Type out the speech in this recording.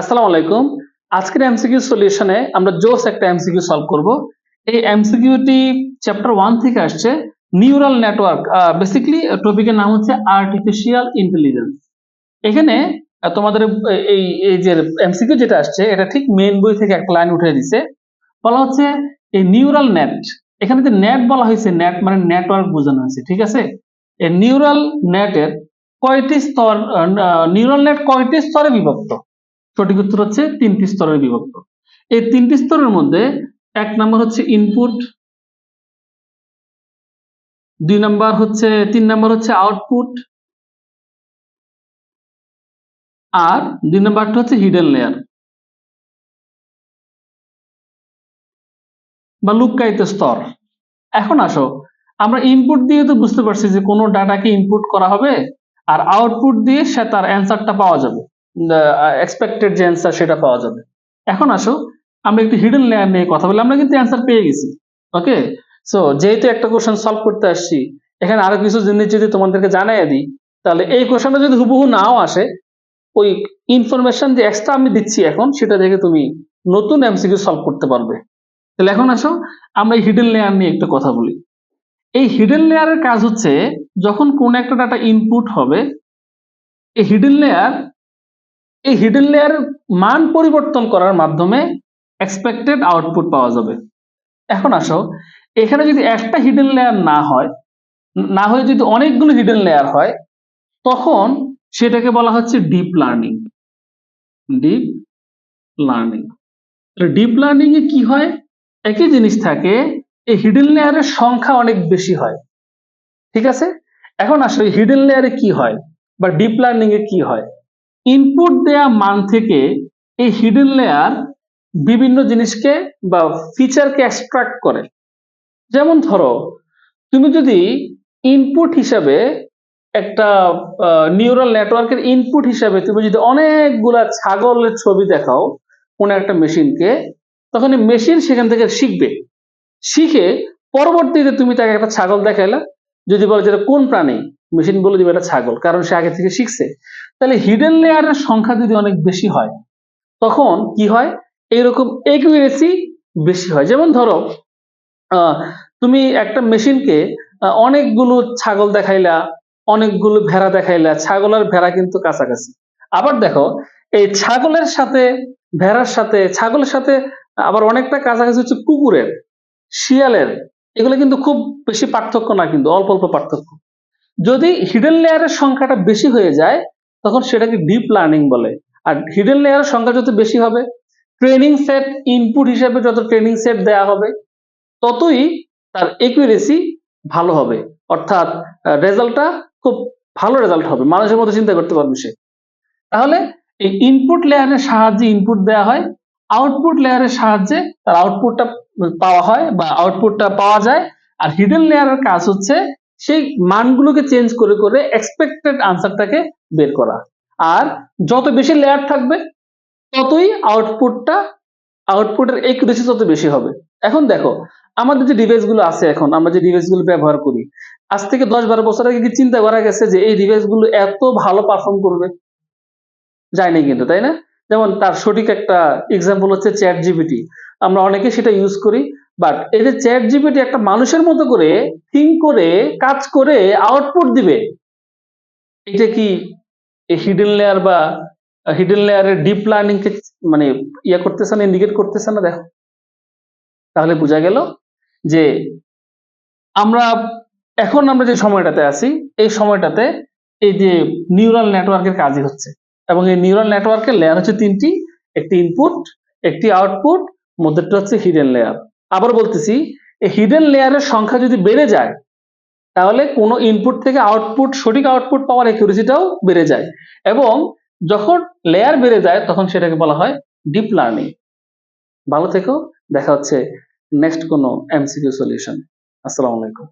আসসালামু আলাইকুম। আজকের এমসিকিউ সলিউশনে আমরা জোস একটা এমসিকিউ সলভ করব। এই এমসিকিউটি চ্যাপ্টার ওয়ান থেকে আসছে। নিউরাল নেটওয়ার্ক বেসিক্যালি টপিকের নাম হচ্ছে আর্টিফিশিয়াল ইন্টেলিজেন্স এখানে তোমাদের এই এই যে এমসিকিউ যেটা আসছে, এটা ঠিক মেইন বই থেকে একটা লাইন উঠে দিছে। বলা হচ্ছে এই নিউরাল নেট এখানে যে নেট বলা হয়েছে নেট মানে নেটওয়ার্ক বোঝানো হয়েছে, ঠিক আছে? এই নিউরাল নেটের কয়টি স্তর নিউরাল নেট কয়টি স্তরে বিভক্ত? সঠিক উত্তর হচ্ছে তিনটি স্তরের বিভক্ত। এই তিনটি স্তরের মধ্যে এক নম্বর হচ্ছে ইনপুট দুই নাম্বার হচ্ছে, তিন নাম্বার হচ্ছে আউটপুট আর দুই নম্বরটা হচ্ছে হিডেন লেয়ার বা লুক্কায়িত স্তর। এখন আসো, আমরা ইনপুট দিয়ে তো বুঝতে পারছি যে কোনো ডাটাকে ইনপুট করা হবে, আর আউটপুট দিয়ে সে তার অ্যান্সারটা পাওয়া যাবে। এক্সপেক্টেড যে অ্যান্সার সেটা পাওয়া যাবে। এখন আসো, আমরা একটু হিডেন লেয়ার নিয়ে কথা বলি, আমরা কিন্তু অ্যান্সার পেয়ে গেছি ওকে সো যেহেতু একটা কোশ্চেন সলভ করতে আসছি, এখানে আরও কিছু জিনিস যদি তোমাদেরকে জানাই দিই, তাহলে এই কোশ্চেনটা যদি হুবহু নাও আসে, ওই ইনফরমেশন যে এক্সট্রা আমি দিচ্ছি এখন, সেটা দেখে তুমি নতুন এমসিকিউ সলভ করতে পারবে। তাহলে এখন আসো, আমরা হিডেন লেয়ার নিয়ে একটু কথা বলি। এই হিডেন লেয়ারের কাজ হচ্ছে, যখন কোন একটা ডাটা ইনপুট হবে, এই হিডেন লেয়ার এই হিডেন লেয়ারের মান পরিবর্তন করার মাধ্যমে এক্সপেক্টেড আউটপুট পাওয়া যাবে। এখন আসো, এখানে যদি একটা হিডেন লেয়ার না হয়, না হয়ে যদি অনেকগুলো হিডেন লেয়ার হয়, তখন সেটাকে বলা হচ্ছে deep learning deep learning deep learning এ কি হয়? একই জিনিস থাকে, এই হিডেন লেয়ারের সংখ্যা অনেক বেশি হয়। ঠিক আছে? এখন আসলে হিডেন লেয়ারে কি হয়? বা ডিপ লার্নিং এ কি হয়? ইনপুট দেয়া মান থেকে এই হিডেন লেয়ার বিভিন্ন জিনিসকে বা ফিচারকে এক্সট্রাক্ট করে। যেমন ধরো, তুমি যদি ইনপুট হিসাবে একটা নিউরাল নেটওয়ার্কের ইনপুট হিসাবে তুমি যদি অনেকগুলা ছাগলের ছবি দেখাও কোনো একটা মেশিনকে তখন এই মেশিন সেখান থেকে শিখবে। শিখে পরবর্তীতে তুমি তাকে একটা ছাগল দেখাইলা যদি বলে যেটা কোন প্রাণী মেশিন বলে দিবে এটা ছাগল, কারণ সে আগে থেকে শিখছে। তাহলে হিডেন লেয়ারের সংখ্যা যদি অনেক বেশি হয়, তখন কি হয়? এইরকম একুরেসি বেশি হয়। যেমন ধরো তুমি একটা মেশিনকে অনেকগুলো ছাগল দেখাইলা, অনেকগুলো ভেড়া দেখাইলা, ছাগল আর ভেড়া কিন্তু কাছাকাছি। আবার দেখো, এই ছাগলের সাথে, ভেড়ার সাথে, ছাগলের সাথে আবার অনেকটা কাছাকাছি হচ্ছে কুকুরের, শিয়ালের। এগুলো কিন্তু খুব বেশি পার্থক্য না কিন্তু, অল্প অল্প পার্থক্য। যদি হিডেন লেয়ারের সংখ্যাটা বেশি হয়ে যায়, তখন সেটাকে ডিপ লার্নিং বলে। আর হিডেন লেয়ারের সংখ্যা যত বেশি হবে ট্রেনিং সেট ইনপুট হিসেবে যত ট্রেনিং সেট দেয়া হবে, ততই তার একুরেসি ভালো হবে। অর্থাৎ রেজাল্টটা খুব ভালো রেজাল্ট হবে, মানুষের মতো চিন্তা করতে পারবে সে। তাহলে এই ইনপুট লেয়ারের সাহায্যে ইনপুট দেওয়া হয় আউটপুট লেয়ারের সাহায্যে তার আউটপুটটা পাওয়া হয় বা আউটপুটটা পাওয়া যায়। আর হিডেন লেয়ারের কাজ হচ্ছে সেই মানগুলোকে চেঞ্জ করে করে এক্সপেক্টেড আনসারটাকে বের করা। আর যত বেশি লেয়ার থাকবে, ততই আউটপুটটা আউটপুটের একুরেসি তত বেশি হবে। এখন দেখো, আমাদের যে ডিভাইসগুলো আছে এখন, আমরা যে ডিভাইসগুলো ব্যবহার করি, আজ থেকে দশ বারো বছর আগে কি চিন্তা করা গেছে যে এই ডিভাইসগুলো এত ভালো পারফর্ম করবে? যায়নি কিন্তু, তাই না? যেমন তার সঠিক একটা এক্সাম্পল হচ্ছে চ্যাট জিবিটি আমরা অনেকে সেটা ইউজ করি বাট এই যে চ্যাট জিপিটি একটা মানুষের মতো করে থিঙ্ক করে, কাজ করে আউটপুট দিবে। এটা কি হিডেন লেয়ার বা হিডেন লেয়ারের ডিপ লার্নিং কে মানে ইয়া করতেছে না ইন্ডিকেট করতেছে না, দেখো। তাহলে বোঝা গেল যে আমরা, এখন আমরা যে সময়টাতে আছি, এই সময়টাতে এই যে নিউরাল নেটওয়ার্কের কাজই হচ্ছে। এবং এই নিউরাল নেটওয়ার্কের লেয়ার হচ্ছে তিনটি, একটি ইনপুট একটি আউটপুট মধ্যেরটা হচ্ছে হিডেন লেয়ার আবার বলতেছি, এই হিডেন লেয়ারের সংখ্যা যদি বেড়ে যায়, তাহলে কোনো ইনপুট থেকে আউটপুট সঠিক আউটপুট পাওয়ার অ্যাকুরেসিটাও বেড়ে যায়। এবং যখন লেয়ার বেড়ে যায়, তখন সেটাকে বলা হয় ডিপ লার্নিং ভালো থেকো, দেখা হচ্ছে নেক্সট কোনো এমসিকিউ সলিউশন আসসালামু আলাইকুম।